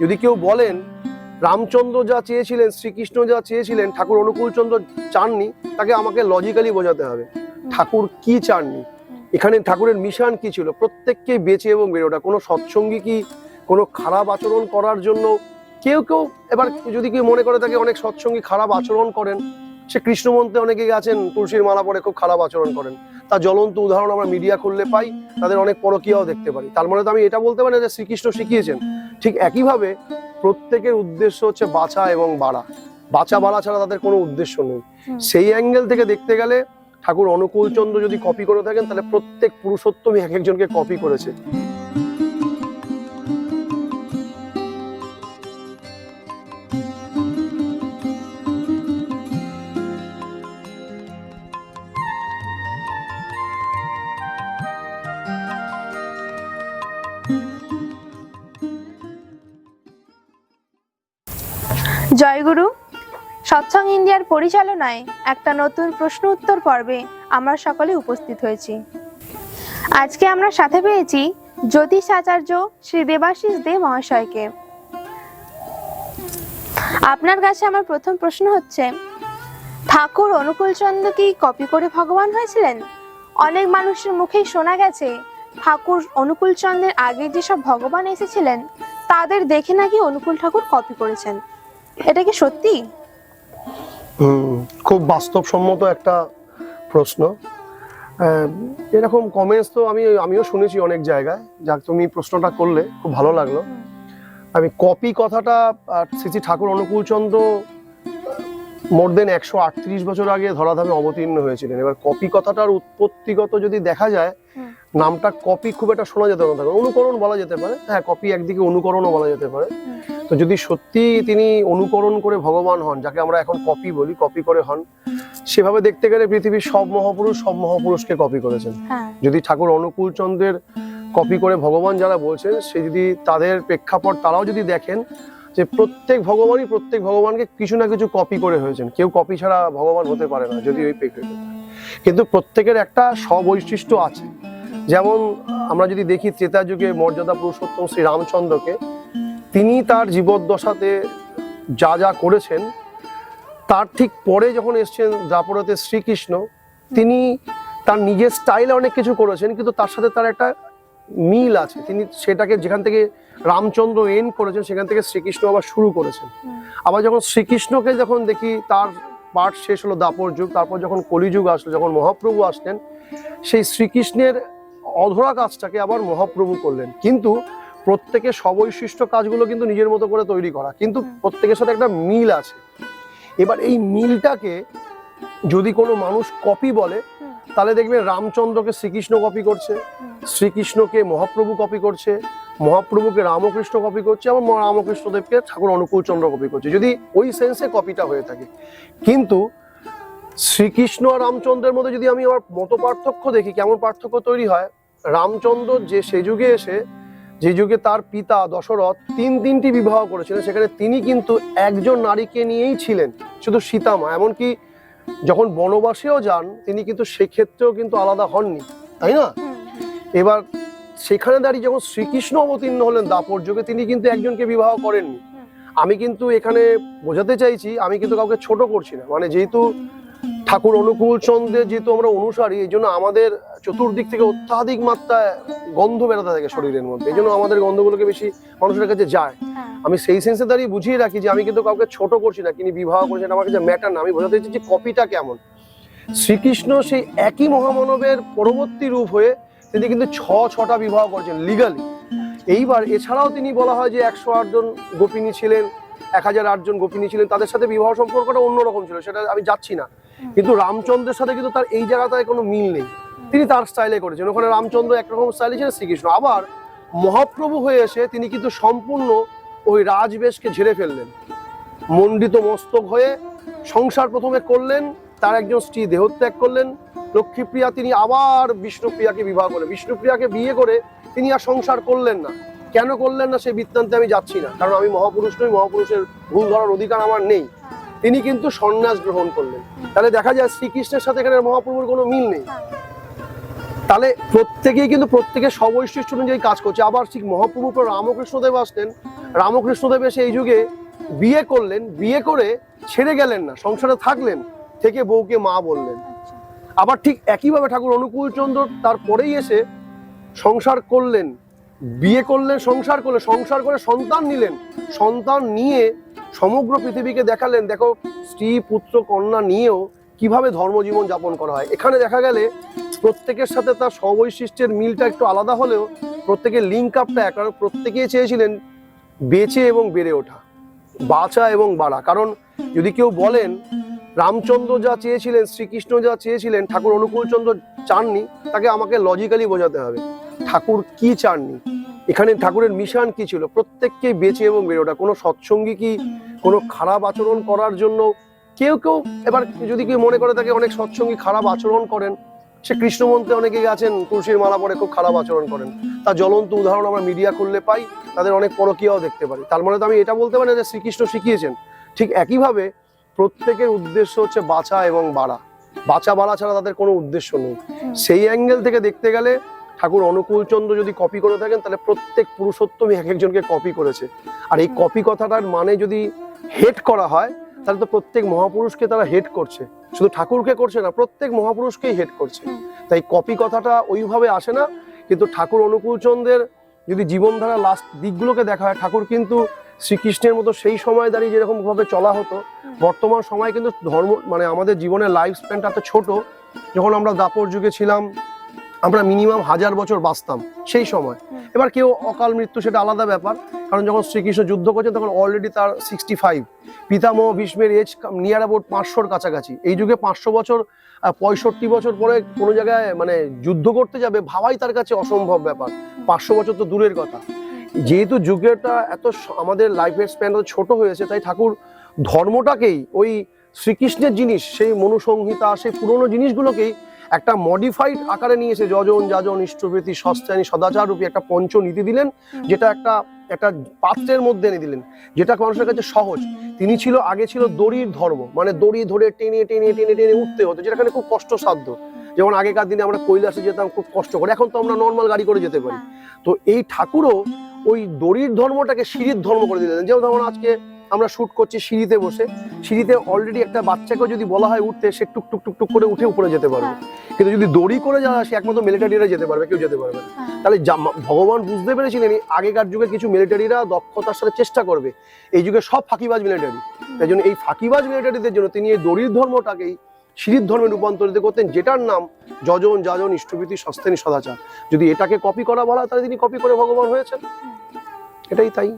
যদি কেউ বলেন, রামচন্দ্র যা চেয়েছিলেন, শ্রীকৃষ্ণ যা চেয়েছিলেন, ঠাকুর অনুকূলচন্দ্র চাননি, তাকে আমাকে লজিক্যালি বোঝাতে হবে। ঠাকুর কি চাননি? এখানে ঠাকুরের মিশন কি ছিল? প্রত্যেককে বেঁচে এবং ওঠা। কোনো সৎসঙ্গী কি, কোনো খারাপ আচরণ করার জন্য কেউ কেউ, এবার যদি কেউ মনে করে থাকে অনেক সৎসঙ্গী খারাপ আচরণ করেন, সে কৃষ্ণ মন্ত্রে অনেকে আছেন, তুলসীর মালা পরে খুব খারাপ আচরণ করেন। তার জ্বলন্ত উদাহরণ আমরা মিডিয়া খুললে পাই তাদের অনেক পরকীয়াও দেখতে পারি। তার মানে তো আমি এটা বলতে পারি না যে শ্রীকৃষ্ণ শিখিয়েছেন। ঠিক একইভাবে প্রত্যেকের উদ্দেশ্য হচ্ছে বাছা এবং বাড়া। বাঁচা বাড়া ছাড়া তাদের কোনো উদ্দেশ্য নেই। সেই অ্যাঙ্গেল থেকে দেখতে গেলে ঠাকুর অনুকূলচন্দ্র যদি কপি করে থাকেন তাহলে প্রত্যেক পুরুষোত্তমই এক একজনকে কপি করেছে। জয়গুরু, সৎসং ইন্ডিয়ার পরিচালনায় একটা নতুন প্রশ্ন উত্তর পর্বে আমরা সকলে উপস্থিত হয়েছি। আজকে আমরা সাথে পেয়েছি জ্যোতিষ আচার্য শ্রী দেবাশিস দে মহাশয়কে। আপনার কাছে আমার প্রথম প্রশ্ন হচ্ছে, ঠাকুর অনুকূলচন্দ্র কি কপি করে ভগবান হয়েছিলেন? অনেক মানুষের মুখেই শোনা গেছে, ঠাকুর অনুকূলচন্দ্রের আগে যেসব ভগবান এসেছিলেন, তাদের দেখে নাকি অনুকূল ঠাকুর কপি করেছেন। এটা কি সত্যি? হুম, খুব বাস্তবসম্মত একটা প্রশ্ন। এরকম কমেন্টস তো আমি আমিও শুনেছি অনেক জায়গায়। যাক তুমি প্রশ্নটা করলে খুব ভালো লাগল। আমি কপি কথাটা শ্রী ঠাকুর অনুকূলচন্দ্র মোর দেন একশো আটত্রিশ বছর আগে ধরাধামে অবতীর্ণ হয়েছিলেন। এবার কপি কথাটার উৎপত্তিগত যদি দেখা যায়। নামটা কপি খুব একটা শোনা যেতে না। অনুকরণ বলা যেতে পারে। হ্যাঁ কপি একদিকে অনুকরণও বলা যেতে পারে। তো যদি সত্যি তিনি অনুকরণ করে ভগবান হন যাকে আমরা এখন কপি বলি কপি করে হন সেভাবে দেখতে গেলে পৃথিবীর সব মহাপুরুষ সব মহাপুরুষকে কপি করেছেন। হ্যাঁ। যদি ঠাকুর অনুকূল চন্দ্রের কপি করে ভগবান যারা বলছেন সে যদি তাদের প্রেক্ষাপট তারাও যদি দেখেন যে প্রত্যেক ভগবানই প্রত্যেক ভগবানকে কিছু না কিছু কপি করে হয়েছেন। কেউ কপি ছাড়া ভগবান হতে পারে না যদি ওই প্রেক্ষাপট কিন্তু প্রত্যেকের একটা স্ববৈশিষ্ট্য আছে। যেমন আমরা যদি দেখি ত্রেতা যুগে মর্যাদা পুরুষোত্তম শ্রী রামচন্দ্রকে তিনি তার জীবদ্দশাতে যা যা করেছেন তার ঠিক পরে যখন এসছেন দ্রাপরতে শ্রীকৃষ্ণ তিনি তার নিজের স্টাইলে অনেক কিছু করেছেন কিন্তু তার সাথে তার একটা মিল আছে। তিনি সেটাকে যেখান থেকে রামচন্দ্র এন করেছেন সেখান থেকে শ্রীকৃষ্ণ আবার শুরু করেছেন। আবার যখন শ্রীকৃষ্ণকে যখন দেখি তার পাঠ শেষ হলো দাপর যুগ তারপর যখন কলিযুগ আসলো যখন মহাপ্রভু আসলেন সেই শ্রীকৃষ্ণের অধরা কাজটাকে আবার মহাপ্রভু করলেন। কিন্তু প্রত্যেকের সবৈশিষ্ট্য কাজগুলো কিন্তু নিজের মতো করে তৈরি করা কিন্তু প্রত্যেকের সাথে একটা মিল আছে। এবার এই মিলটাকে যদি কোনো মানুষ কপি বলে তাহলে দেখবে রামচন্দ্রকে শ্রীকৃষ্ণ কপি করছে শ্রীকৃষ্ণকে মহাপ্রভু কপি করছে মহাপ্রভুকে রামকৃষ্ণ কপি করছে এবং মহা রামকৃষ্ণদেবকে ঠাকুর অনুকূল চন্দ্র কপি করছে। যদি ওই সেন্সে কপিটা হয়ে থাকে। কিন্তু শ্রীকৃষ্ণ আর রামচন্দ্রের মধ্যে যদি আমি আমার মত পার্থক্য দেখি কেমন পার্থক্য তৈরি হয়? রামচন্দ্র যে সে যুগে এসে যে যুগে তার পিতা দশরথ তিন তিনটি বিবাহ করেছিলেন সেখানে তিনি কিন্তু একজন নারীকে নিয়েই ছিলেন শুধু সীতামা। এমনকি যখন বনবাসেও যান তিনি কিন্তু সেক্ষেত্রেও কিন্তু আলাদা হননি তাই না? এবার সেখানে দাঁড়িয়ে যখন শ্রীকৃষ্ণ অবতীর্ণ হলেন দাপর যুগে তিনি কিন্তু একজনকে বিবাহ করেননি। আমি কিন্তু এখানে বোঝাতে চাইছি আমি কিন্তু কাউকে ছোট করছি না। মানে যেহেতু ঠাকুর অনুকূল চন্দ্রের যেহেতু আমরা অনুসারী এই জন্য আমাদের চতুর্দিক থেকে অত্যাধিক মাত্রায় গন্ধ বেরোতে থাকে শরীরের মধ্যে। এই জন্য আমাদের গন্ধগুলোকে বেশি মানুষের কাছে যায়। হ্যাঁ। আমি সেই সেন্সে দাঁড়িয়ে বুঝিয়ে রাখি যে আমি কিন্তু কাউকে ছোট করছি না তিনি বিবাহ করেছেন আমার কাছে ম্যাটার না। আমি বোঝাতে চাইছি যে কপিটা কেমন। শ্রীকৃষ্ণ সেই একই মহামানবের পরবর্তী রূপ হয়ে তিনি কিন্তু ছ ছটা বিবাহ করেছেন লিগালি এইবার এছাড়াও তিনি বলা হয় যে একশো আটজন গোপিনী ছিলেন এক হাজার আটজন গোপিনী ছিলেন তাদের সাথে বিবাহ সম্পর্কটা অন্যরকম ছিল সেটা আমি যাচ্ছি না। কিন্তু রামচন্দ্রের সাথে কিন্তু তার এই জায়গাটায় কোনো মিল নেই। তিনি তার স্টাইলে করেছেন। ওখানে রামচন্দ্র একরকম স্টাইলে ছিলেন শ্রীকৃষ্ণ। আবার মহাপ্রভু হয়ে এসে তিনি কিন্তু সম্পূর্ণ ওই রাজবেশকে ঝেড়ে ফেললেন। মণ্ডিত মস্তক হয়ে সংসার প্রথমে করলেন তার একজন স্ত্রী দেহত্যাগ করলেন। লক্ষ্মীপ্রিয়া তিনি আবার বিষ্ণুপ্রিয়াকে বিবাহ করলেন বিষ্ণুপ্রিয়াকে বিয়ে করে তিনি আর সংসার করলেন না। কেন করলেন না সেই বৃত্তান্তে আমি যাচ্ছি না। কারণ আমি মহাপুরুষ নই মহাপুরুষের ভুল ধরার অধিকার আমার নেই। তিনি কিন্তু সন্ন্যাস গ্রহণ করলেন। তাহলে দেখা যায় শ্রীকৃষ্ণের সাথে এখানে মহাপ্রভুর কোনো মিল নেই। তাহলে প্রত্যেকেই কিন্তু প্রত্যেকের সবৈশিষ্ট্য অনুযায়ী কাজ করছে। আবার ঠিক মহাপ্রভু পর রামকৃষ্ণদেব আসলেন। রামকৃষ্ণদেব এসে এই যুগে বিয়ে করলেন। বিয়ে করে ছেড়ে গেলেন না, সংসারে থাকলেন, থেকে বউকে মা বললেন। আবার ঠিক একইভাবে ঠাকুর অনুকূল চন্দ্র তারপরেই এসে সংসার করলেন, বিয়ে করলেন, সংসার করলেন, সংসার করে সন্তান নিলেন। সন্তান নিয়ে সমগ্র পৃথিবীকে দেখালেন দেখো স্ত্রী পুত্র কন্যা নিয়েও কীভাবে ধর্মজীবন যাপন করা হয়। এখানে দেখা গেলে প্রত্যেকের সাথে তার স্ববৈশিষ্ট্যের মিলটা একটু আলাদা হলেও প্রত্যেকের লিঙ্ক আপটা এক কারণ প্রত্যেকেই চেয়েছিলেন বেঁচে এবং বেড়ে ওঠা বাঁচা এবং বাড়া। কারণ যদি কেউ বলেন রামচন্দ্র যা চেয়েছিলেন শ্রীকৃষ্ণ যা চেয়েছিলেন ঠাকুর অনুকূলচন্দ্র চাননি তাকে আমাকে লজিক্যালি বোঝাতে হবে। ঠাকুর কি চাননি? এখানে ঠাকুরের মিশন কি ছিল? প্রত্যেককে বেঁচে এবং বেড়ে ওঠা কোনো সৎসঙ্গী কি কোনো খারাপ আচরণ করার জন্য? কেউ কেউ এবার যদি কেউ মনে করে থাকে অনেক সৎসঙ্গী খারাপ আচরণ করেন সে কৃষ্ণ মন্ত্রে অনেকেই আছেন তুলসীর মালা পরে খুব খারাপ আচরণ করেন। তার জ্বলন্ত উদাহরণ আমরা মিডিয়া করলে পাই তাদের অনেক পরকীয়াও দেখতে পারি। তার মানে তো আমি এটা বলতে পারি না যে শ্রীকৃষ্ণ শিখিয়েছেন। ঠিক একইভাবে প্রত্যেকের উদ্দেশ্য হচ্ছে বাঁচা এবং বাড়া। বাঁচা বাড়া ছাড়া তাদের কোনো উদ্দেশ্য নেই। সেই অ্যাঙ্গেল থেকে দেখতে গেলে ঠাকুর অনুকূল চন্দ্র যদি কপি করে থাকেন তাহলে প্রত্যেক পুরুষোত্তমই এক একজনকে কপি করেছে। আর এই কপি কথাটার মানে যদি হেট করা হয় তাহলে তো প্রত্যেক মহাপুরুষকে তারা হেট করছে। শুধু ঠাকুরকে করছে না প্রত্যেক মহাপুরুষকেই হেট করছে। তাই কপি কথাটা ওইভাবে আসে না কিন্তু ঠাকুর অনুকূল চন্দ্রের যদি জীবনধারা লাস্ট দিকগুলোকে দেখা হয় ঠাকুর কিন্তু শ্রীকৃষ্ণের মতো সেই সময় দাঁড়িয়ে যেরকম ভাবে চলা হতো বর্তমান সময় কিন্তু ধর্ম মানে আমাদের জীবনের লাইফ স্প্যানটা এত ছোট। যখন আমরা দাপর যুগে ছিলাম আমরা মিনিমাম হাজার বছর বাঁচতাম সেই সময়। এবার কেউ অকাল মৃত্যু সেটা আলাদা ব্যাপার কারণ যখন শ্রীকৃষ্ণ যুদ্ধ করছেন তখন অলরেডি তার সিক্সটি ফাইভ পিতামহ ভীষ্মের এজ নিয়ার অ্যাবাউট পাঁচশোর কাছাকাছি। এই যুগে পাঁচশো বছর পঁয়ষট্টি বছর পরে কোনো জায়গায় মানে যুদ্ধ করতে যাবে ভাবাই তার কাছে অসম্ভব ব্যাপার। পাঁচশো বছর তো দূরের কথা। যেহেতু যুগেরটা এত আমাদের লাইফের স্প্যান ছোট হয়েছে তাই ঠাকুর ধর্মটাকেই ওই শ্রীকৃষ্ণের জিনিস সেই মনুসংহিতা সেই পুরনো জিনিসগুলোকেই একটা মডিফাইড আকারে নিয়ে এসে যজন যাজন ইষ্টপ্রীতি সস্তানি সদাচার রূপী একটা পঞ্চ নীতি দিলেন যেটা একটা একটা পাত্রের মধ্যে এনে দিলেন যেটা মানুষের কাছে সহজ। তিনি ছিল আগে ছিল দড়ির ধর্ম মানে দড়ি ধরে টেনে টেনে টেনে টেনে উঠতে হতো যেখানে খুব কষ্টসাধ্য। যেমন আগেকার দিনে আমরা কৈলাসে যেতাম খুব কষ্ট করে এখন তো আমরা নর্মাল গাড়ি করে যেতে পারি। তো এই ঠাকুরও ওই দড়ির ধর্মটাকে সিঁড়ির ধর্ম করে দিলেন। যেমন ধরুন আজকে আমরা শুট করছি সিঁড়িতে বসে। সিঁড়িতে অলরেডি একটা বাচ্চাকে যদি বলা হয় উঠতে সে টুক টুক টুক টুক করে উঠে উপরে যেতে পারবে। কিন্তু যদি দড়ি করে যাওয়া সে একমাত্র মিলিটারিরা যেতে পারবে কেউ যেতে পারবে না। তাহলে ভগবান বুঝতে পেরেছিলেন আগেকার যুগে কিছু মিলিটারিরা দক্ষতার সাথে চেষ্টা করবে। এই যুগে সব ফাঁকিবাজ মিলিটারি তাই জন্য এই ফাঁকিবাজ মিলিটারিদের জন্য তিনি এই দড়ির ধর্মটাকেই সিঁড়ির ধর্মে রূপান্তরিত করতেন যেটার নাম যজন যাজন ইষ্টভীতি সস্তেনী সদাচার। যদি এটাকে কপি করা বলা তাহলে তিনি কপি করে ভগবান হয়েছেন। এটাই তাই।